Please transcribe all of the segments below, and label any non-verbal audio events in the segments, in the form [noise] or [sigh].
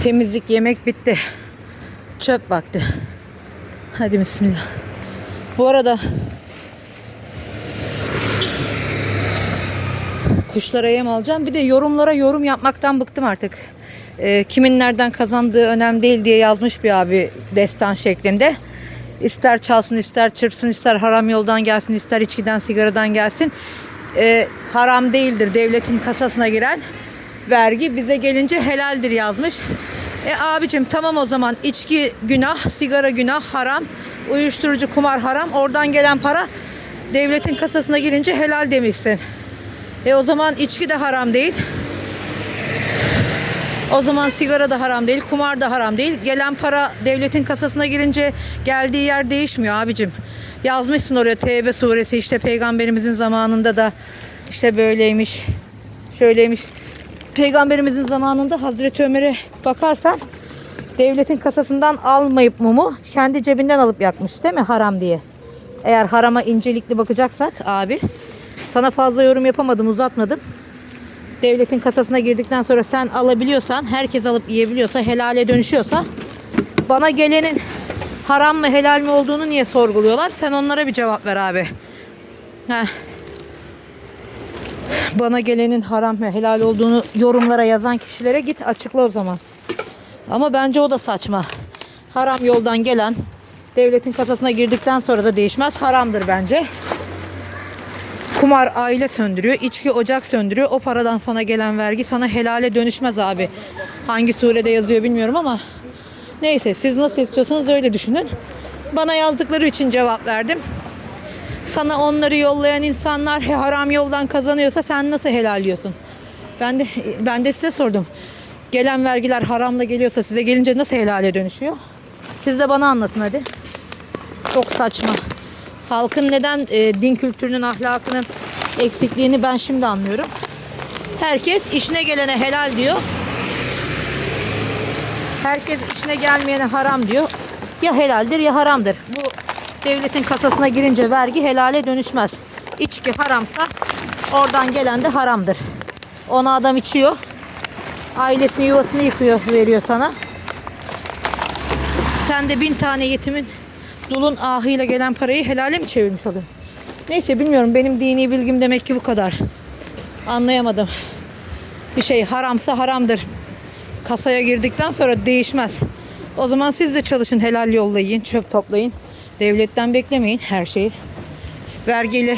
Temizlik, yemek bitti. Çöp vakti. Hadi bismillah. Bu arada kuşlara yem alacağım. Bir de yorumlara yorum yapmaktan bıktım artık. Ee, kimin nereden kazandığı önemli değil diye yazmış bir abi destan şeklinde. İster çalsın, ister çırpsın, ister haram yoldan gelsin, ister içkiden, sigaradan gelsin. Ee, haram değildir devletin kasasına giren vergi bize gelince helaldir yazmış. E abicim tamam o zaman içki günah, sigara günah, haram, uyuşturucu, kumar haram. Oradan gelen para devletin kasasına girince helal demişsin. E o zaman içki de haram değil. O zaman sigara da haram değil, kumar da haram değil. Gelen para devletin kasasına girince geldiği yer değişmiyor abicim. Yazmışsın oraya Tevbe suresi işte peygamberimizin zamanında da işte böyleymiş, şöyleymiş. Peygamberimizin zamanında Hazreti Ömer'e bakarsan devletin kasasından almayıp mumu kendi cebinden alıp yakmış değil mi haram diye. Eğer harama incelikli bakacaksak abi sana fazla yorum yapamadım uzatmadım devletin kasasına girdikten sonra sen alabiliyorsan, herkes alıp yiyebiliyorsa, helale dönüşüyorsa bana gelenin haram mı helal mi olduğunu niye sorguluyorlar? Sen onlara bir cevap ver abi. Heh. Bana gelenin haram mı helal olduğunu yorumlara yazan kişilere git açıkla o zaman. Ama bence o da saçma. Haram yoldan gelen devletin kasasına girdikten sonra da değişmez. Haramdır bence. Kumar aile söndürüyor, içki ocak söndürüyor. O paradan sana gelen vergi sana helale dönüşmez abi. Hangi surede yazıyor bilmiyorum ama neyse siz nasıl istiyorsanız öyle düşünün. Bana yazdıkları için cevap verdim. Sana onları yollayan insanlar haram yoldan kazanıyorsa sen nasıl helalliyorsun? Ben de ben de size sordum. Gelen vergiler haramla geliyorsa size gelince nasıl helale dönüşüyor? Siz de bana anlatın hadi. Çok saçma. Halkın neden e, din kültürünün ahlakının eksikliğini ben şimdi anlıyorum. Herkes işine gelene helal diyor. Herkes işine gelmeyene haram diyor. Ya helaldir ya haramdır. Bu devletin kasasına girince vergi helale dönüşmez. İçki haramsa oradan gelen de haramdır. Ona adam içiyor. Ailesini yuvasını yıkıyor veriyor sana. Sen de bin tane yetimin dulun ahıyla gelen parayı helale mi çevirmiş oluyorsun? Neyse bilmiyorum benim dini bilgim demek ki bu kadar. Anlayamadım. Bir şey haramsa haramdır. Kasaya girdikten sonra değişmez. O zaman siz de çalışın helal yolla yiyin, çöp toplayın. Devletten beklemeyin her şeyi. Vergiyle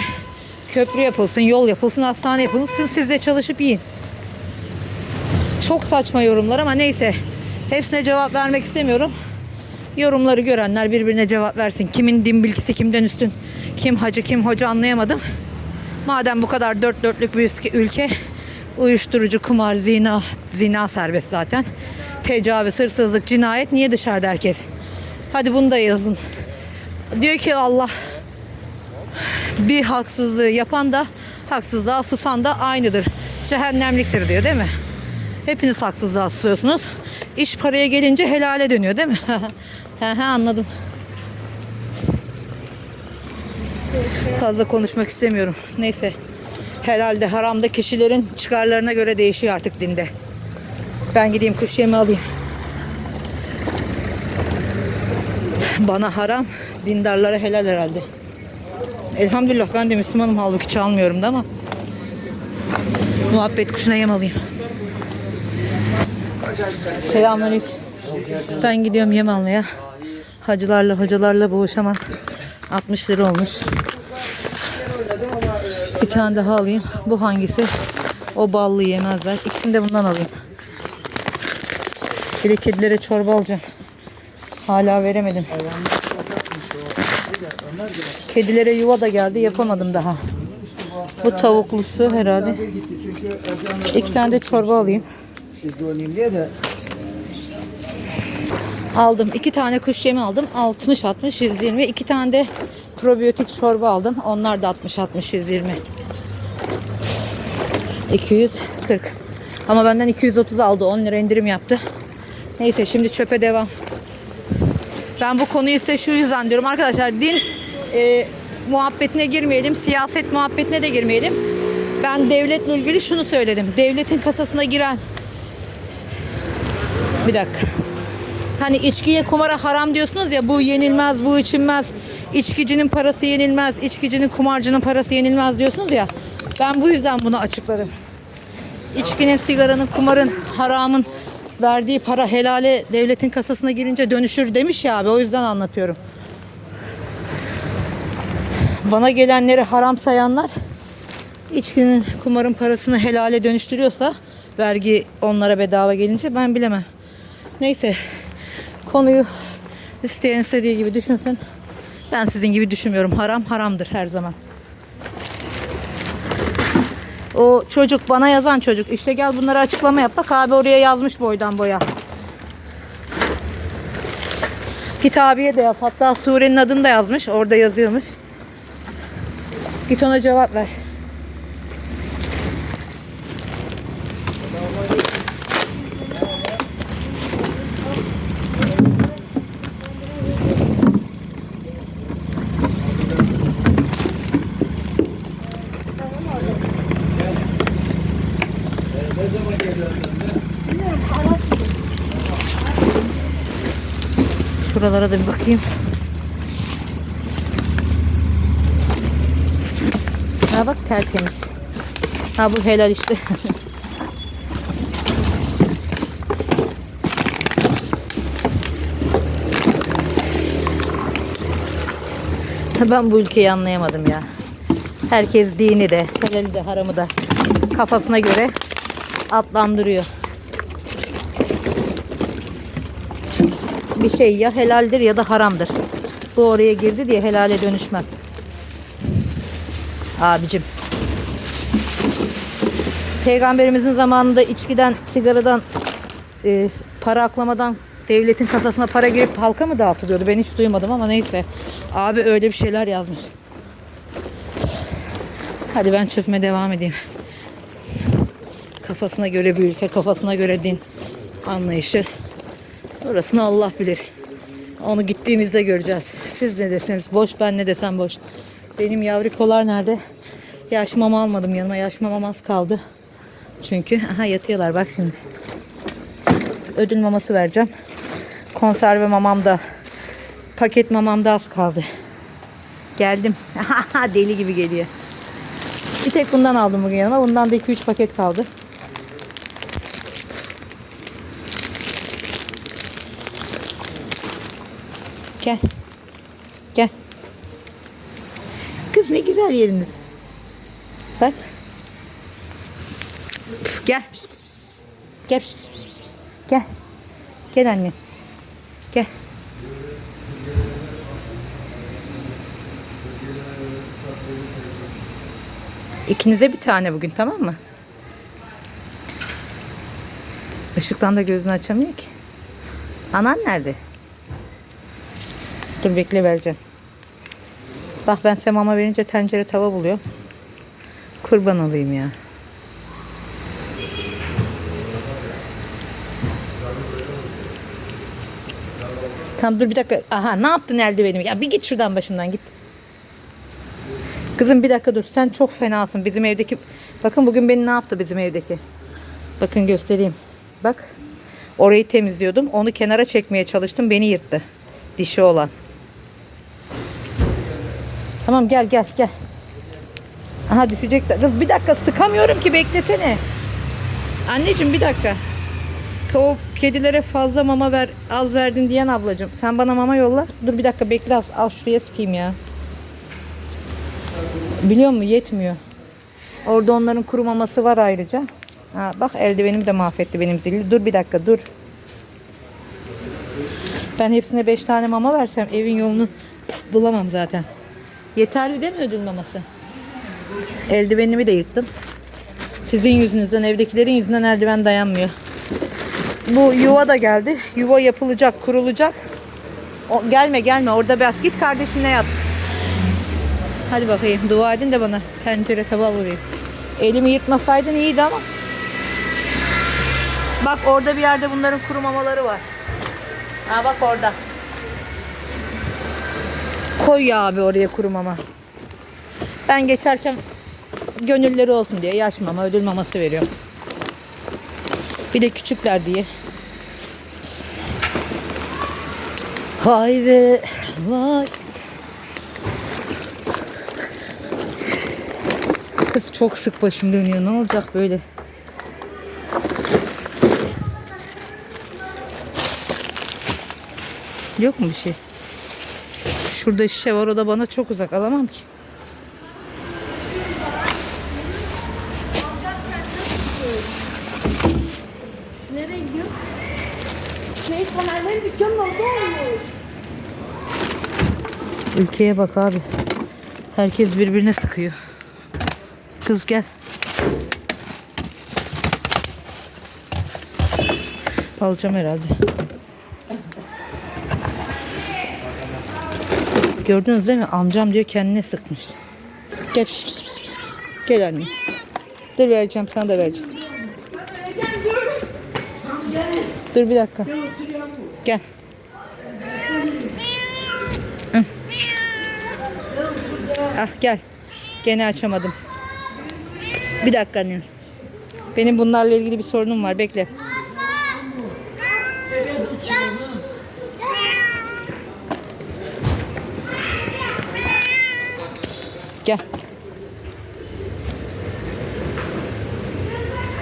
köprü yapılsın, yol yapılsın, hastane yapılsın. Siz de çalışıp yiyin. Çok saçma yorumlar ama neyse. Hepsine cevap vermek istemiyorum. Yorumları görenler birbirine cevap versin. Kimin din bilgisi kimden üstün, kim hacı kim hoca anlayamadım. Madem bu kadar dört dörtlük bir ülke uyuşturucu, kumar, zina, zina serbest zaten. Tecavüz, hırsızlık, cinayet niye dışarıda herkes? Hadi bunu da yazın. Diyor ki Allah bir haksızlığı yapan da haksızlığa susan da aynıdır. Cehennemliktir diyor değil mi? Hepiniz haksızlığa susuyorsunuz. İş paraya gelince helale dönüyor değil mi? [laughs] he he anladım. Fazla konuşmak istemiyorum. Neyse. Helalde haramda kişilerin çıkarlarına göre değişiyor artık dinde. Ben gideyim kuş yemi alayım. Bana haram, dindarlara helal herhalde. Elhamdülillah ben de Müslümanım halbuki çalmıyorum da ama. Muhabbet kuşuna yem alayım. Selamünaleyküm. Ben gidiyorum yem almaya. Hacılarla hocalarla boğuşamam. 60 lira olmuş. Bir tane daha alayım. Bu hangisi? O ballı yemezler. İkisini de bundan alayım. Bir de kedilere çorba alacağım. Hala veremedim. Kedilere yuva da geldi. Yapamadım daha. Bu tavuklusu herhalde. İki tane de çorba alayım. Sizde oynayayım diye de Aldım. iki tane kuş yemi aldım. 60 60 120. İki tane de probiyotik çorba aldım. Onlar da 60 60 120. 240. Ama benden 230 aldı. 10 lira indirim yaptı. Neyse şimdi çöpe devam. Ben bu konuyu size şu yüzden diyorum arkadaşlar. Din e, muhabbetine girmeyelim. Siyaset muhabbetine de girmeyelim. Ben devletle ilgili şunu söyledim. Devletin kasasına giren Bir dakika. Hani içkiye kumara haram diyorsunuz ya bu yenilmez, bu içilmez. İçkicinin parası yenilmez, içkicinin kumarcının parası yenilmez diyorsunuz ya. Ben bu yüzden bunu açıklarım. İçkinin, sigaranın, kumarın, haramın verdiği para helale devletin kasasına girince dönüşür demiş ya abi o yüzden anlatıyorum. Bana gelenleri haram sayanlar içkinin, kumarın parasını helale dönüştürüyorsa vergi onlara bedava gelince ben bilemem. Neyse konuyu isteyen istediği gibi düşünsün. Ben sizin gibi düşünmüyorum. Haram haramdır her zaman. O çocuk bana yazan çocuk işte gel bunları açıklama yap. Bak abi oraya yazmış boydan boya. Kitabiye de yaz. Hatta surenin adını da yazmış. Orada yazıyormuş. Git ona cevap ver. Şuralara da bir bakayım. Ha bak tertemiz. Ha bu helal işte. [laughs] ben bu ülkeyi anlayamadım ya. Herkes dini de, helali de, haramı da kafasına göre adlandırıyor. bir şey ya helaldir ya da haramdır. Bu oraya girdi diye helale dönüşmez. Abicim. Peygamberimizin zamanında içkiden, sigaradan, e, para aklamadan devletin kasasına para girip halka mı dağıtılıyordu? Ben hiç duymadım ama neyse. Abi öyle bir şeyler yazmış. Hadi ben çöpme devam edeyim. Kafasına göre bir ülke, kafasına göre din anlayışı. Orasını Allah bilir. Onu gittiğimizde göreceğiz. Siz ne deseniz boş, ben ne desem boş. Benim yavrikolar nerede? Yaş almadım yanıma. Yaş mamam az kaldı. Çünkü aha yatıyorlar bak şimdi. Ödül maması vereceğim. Konserve mamam da paket mamam da az kaldı. Geldim. [laughs] Deli gibi geliyor. Bir tek bundan aldım bugün yanıma. Bundan da 2-3 paket kaldı. Gel. Gel. Kız ne güzel yeriniz. Bak. Gel. Gel. Gel. Gel annem. Gel. İkinize bir tane bugün tamam mı? Işıktan da gözünü açamıyor ki. Anan nerede? Dur bekle vereceğim. Bak ben size mama verince tencere tava buluyorum. Kurban olayım ya. Tamam dur bir dakika. Aha ne yaptın eldivenimi? Ya bir git şuradan başımdan git. Kızım bir dakika dur. Sen çok fenasın. Bizim evdeki... Bakın bugün beni ne yaptı bizim evdeki? Bakın göstereyim. Bak. Orayı temizliyordum. Onu kenara çekmeye çalıştım. Beni yırttı. Dişi olan. Tamam gel gel gel. Aha düşecek de. Kız bir dakika sıkamıyorum ki beklesene. Anneciğim bir dakika. O kedilere fazla mama ver, az verdin diyen ablacığım. Sen bana mama yolla. Dur bir dakika bekle az. Al şuraya sıkayım ya. Biliyor musun yetmiyor. Orada onların kuru maması var ayrıca. Ha, bak eldivenimi de mahvetti benim zilli. Dur bir dakika dur. Ben hepsine 5 tane mama versem evin yolunu bulamam zaten. Yeterli değil mi ödül maması? Eldivenimi de yırttım. Sizin yüzünüzden, evdekilerin yüzünden eldiven dayanmıyor. Bu yuva da geldi. Yuva yapılacak, kurulacak. O, gelme gelme orada bir at. Git kardeşine yat. Hadi bakayım dua edin de bana tencere tabağı vurayım. Elimi yırtmasaydın iyiydi ama. Bak orada bir yerde bunların kuru mamaları var. Ha bak orada. Koy ya abi oraya kuru mama. Ben geçerken gönülleri olsun diye yaş mama, ödül maması veriyorum. Bir de küçükler diye. Vay be vay. Kız çok sık başım dönüyor. Ne olacak böyle? Yok mu bir şey? Şurada şişe var o da bana çok uzak alamam ki. Nereye gidiyor? Şey Somerlerin dükkanının orada olmuş. Ülkeye bak abi. Herkes birbirine sıkıyor. Kız gel. Alacağım herhalde. Gördünüz değil mi? Amcam diyor kendine sıkmış. Gel pis pis pis pis. Gel anne. Dur vereceğim sana da vereceğim. Dur bir dakika. Gel. Ah gel. Gene açamadım. Bir dakika annem. Benim bunlarla ilgili bir sorunum var. Bekle. Gel.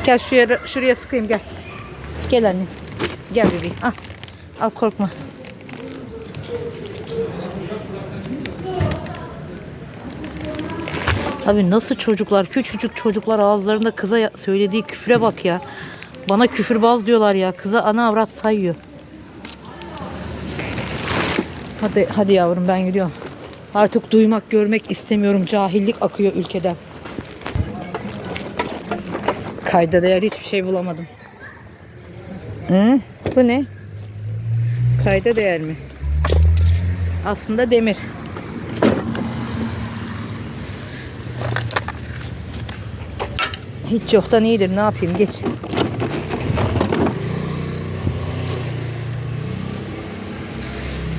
Gel şuraya, şuraya sıkayım gel. Gel anne. Gel bebeğim. Al. Al korkma. Abi nasıl çocuklar, küçücük çocuklar ağızlarında kıza söylediği küfre bak ya. Bana küfürbaz diyorlar ya. Kıza ana avrat sayıyor. Hadi hadi yavrum ben gidiyorum. Artık duymak, görmek istemiyorum. Cahillik akıyor ülkeden. Kayda değer hiçbir şey bulamadım. Hı? Bu ne? Kayda değer mi? Aslında demir. Hiç yoktan iyidir. Ne yapayım? Geç.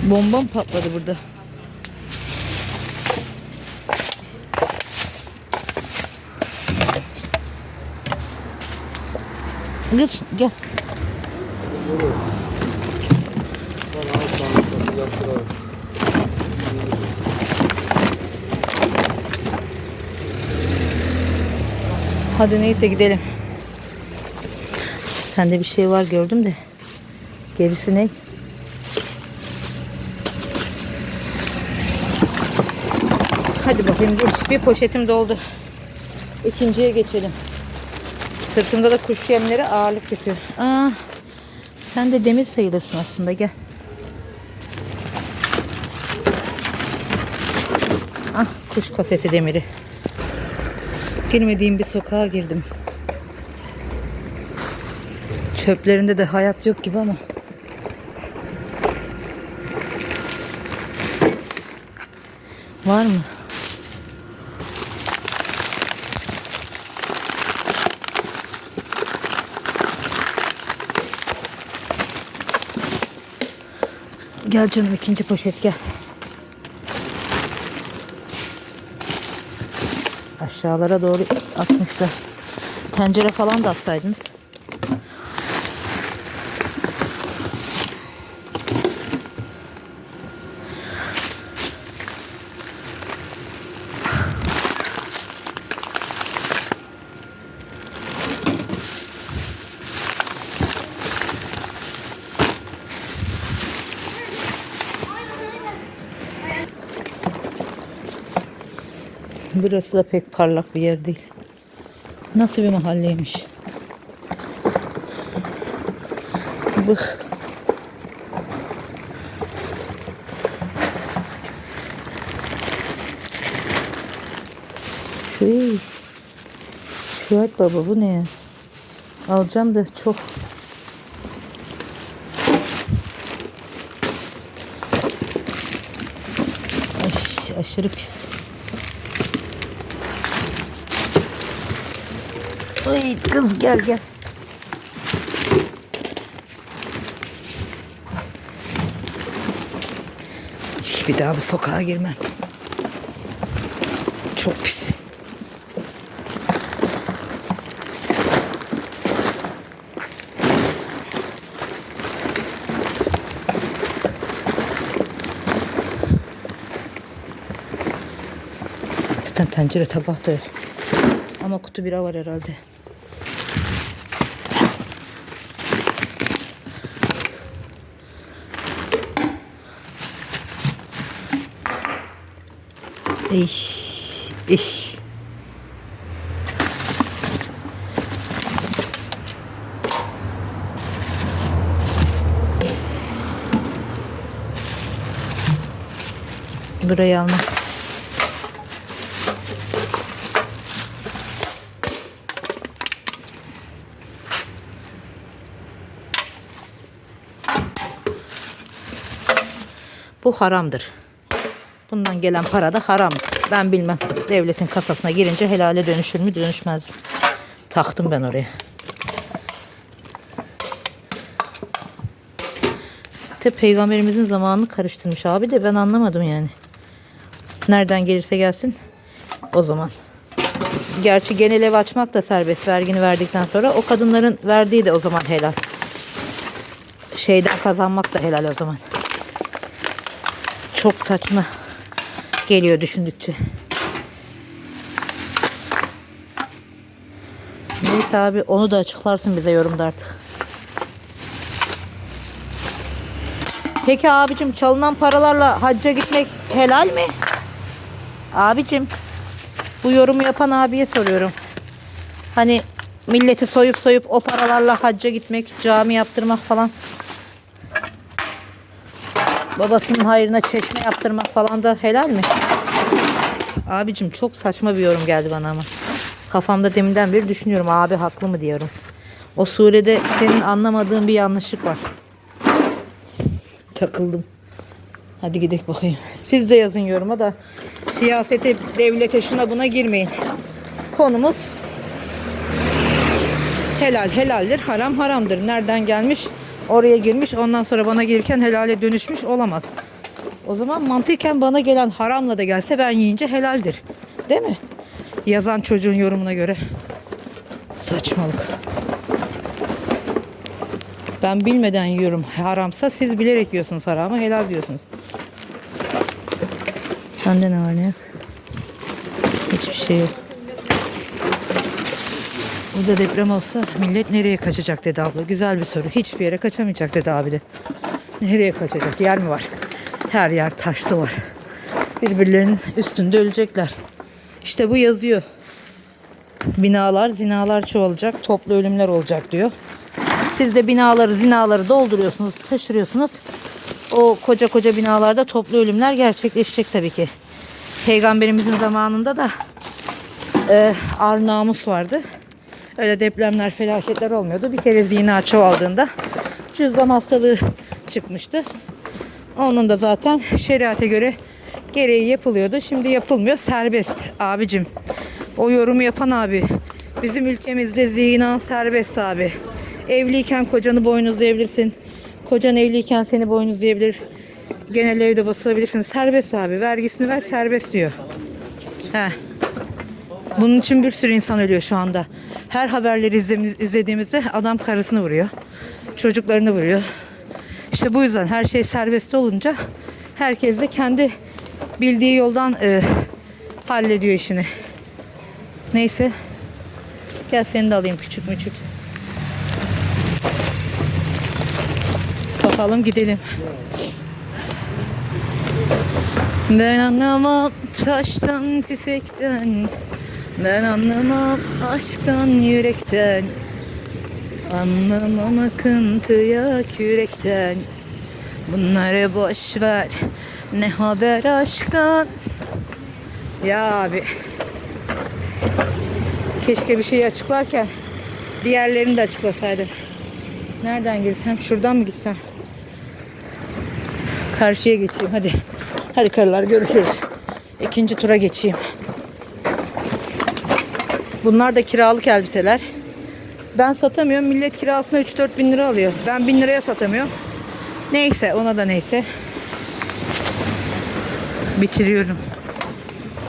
Bombam patladı burada. Kız gel. Hadi neyse gidelim. Sende bir şey var gördüm de. Gerisi ne? Hadi bakayım geç. Bir poşetim doldu. İkinciye geçelim. Sırtımda da kuş yemleri ağırlık yapıyor. Aa, sen de demir sayılırsın aslında gel. Ah kuş kafesi demiri. Girmediğim bir sokağa girdim. Çöplerinde de hayat yok gibi ama. Var mı? Gel canım ikinci poşet gel. Aşağılara doğru atmışlar. Tencere falan da atsaydınız. Burası da pek parlak bir yer değil. Nasıl bir mahalleymiş. Bıh. Hey. Şuayb baba bu ne ya? Alacağım da çok. Aş, aşırı pis. Ay kız gel gel. Bir daha bir sokağa girmem. Çok pis. Zaten tencere tabak da yok. Ama kutu bira var herhalde. İş, iş. Burayı alma. Bu haramdır. Bundan gelen para da haram. Ben bilmem. Devletin kasasına girince helale dönüşür mü dönüşmez mi? Taktım ben oraya. De peygamberimizin zamanını karıştırmış abi de ben anlamadım yani. Nereden gelirse gelsin o zaman. Gerçi genel ev açmak da serbest vergini verdikten sonra o kadınların verdiği de o zaman helal. Şeyden kazanmak da helal o zaman. Çok saçma geliyor düşündükçe. Neyse abi onu da açıklarsın bize yorumda artık. Peki abicim çalınan paralarla hacca gitmek helal mi? Abicim bu yorumu yapan abiye soruyorum. Hani milleti soyup soyup o paralarla hacca gitmek, cami yaptırmak falan. Babasının hayrına çeşme yaptırmak falan da helal mi? Abicim çok saçma bir yorum geldi bana ama. Kafamda deminden beri düşünüyorum abi haklı mı diyorum. O surede senin anlamadığın bir yanlışlık var. Takıldım. Hadi gidelim bakayım. Siz de yazın yoruma da siyasete, devlete şuna buna girmeyin. Konumuz helal helaldir, haram haramdır. Nereden gelmiş? Oraya girmiş. Ondan sonra bana gelirken helale dönüşmüş olamaz. O zaman mantıken bana gelen haramla da gelse ben yiyince helaldir. Değil mi? Yazan çocuğun yorumuna göre. Saçmalık. Ben bilmeden yiyorum haramsa siz bilerek yiyorsunuz haramı helal diyorsunuz. Sende ne var ne? Hiçbir şey yok. Burada deprem olsa millet nereye kaçacak dedi abla. Güzel bir soru. Hiçbir yere kaçamayacak dedi abi de. Nereye kaçacak? Yer mi var? Her yer taşlı var. Birbirlerinin üstünde ölecekler. İşte bu yazıyor. Binalar, zinalar çoğalacak, toplu ölümler olacak diyor. Siz de binaları, zinaları dolduruyorsunuz, taşırıyorsunuz. O koca koca binalarda toplu ölümler gerçekleşecek tabii ki. Peygamberimizin zamanında da e, ar namus vardı. Öyle depremler, felaketler olmuyordu. Bir kere zina çoğaldığında cüzdan hastalığı çıkmıştı. Onun da zaten şeriate göre gereği yapılıyordu. Şimdi yapılmıyor. Serbest abicim. O yorumu yapan abi. Bizim ülkemizde zina serbest abi. Evliyken kocanı boynuzlayabilirsin. Kocan evliyken seni boynuzlayabilir. Genel evde basılabilirsin. Serbest abi. Vergisini ver serbest diyor. He. Bunun için bir sürü insan ölüyor şu anda. Her haberleri izlediğimiz- izlediğimizde adam karısını vuruyor. Çocuklarını vuruyor. İşte bu yüzden her şey serbest olunca herkes de kendi bildiği yoldan e, hallediyor işini. Neyse. Gel seni de alayım küçük müçük. Bakalım gidelim. Ben anlamam taştan tüfekten Ben anlamam aşktan yürekten Anlamam akıntıya kürekten Bunları boş ver Ne haber aşktan Ya abi Keşke bir şeyi açıklarken Diğerlerini de açıklasaydım Nereden girsem şuradan mı gitsem Karşıya geçeyim hadi. Hadi karılar görüşürüz. İkinci tura geçeyim. Bunlar da kiralık elbiseler. Ben satamıyorum. Millet kirasına 3-4 bin lira alıyor. Ben 1000 liraya satamıyorum. Neyse ona da neyse. Bitiriyorum.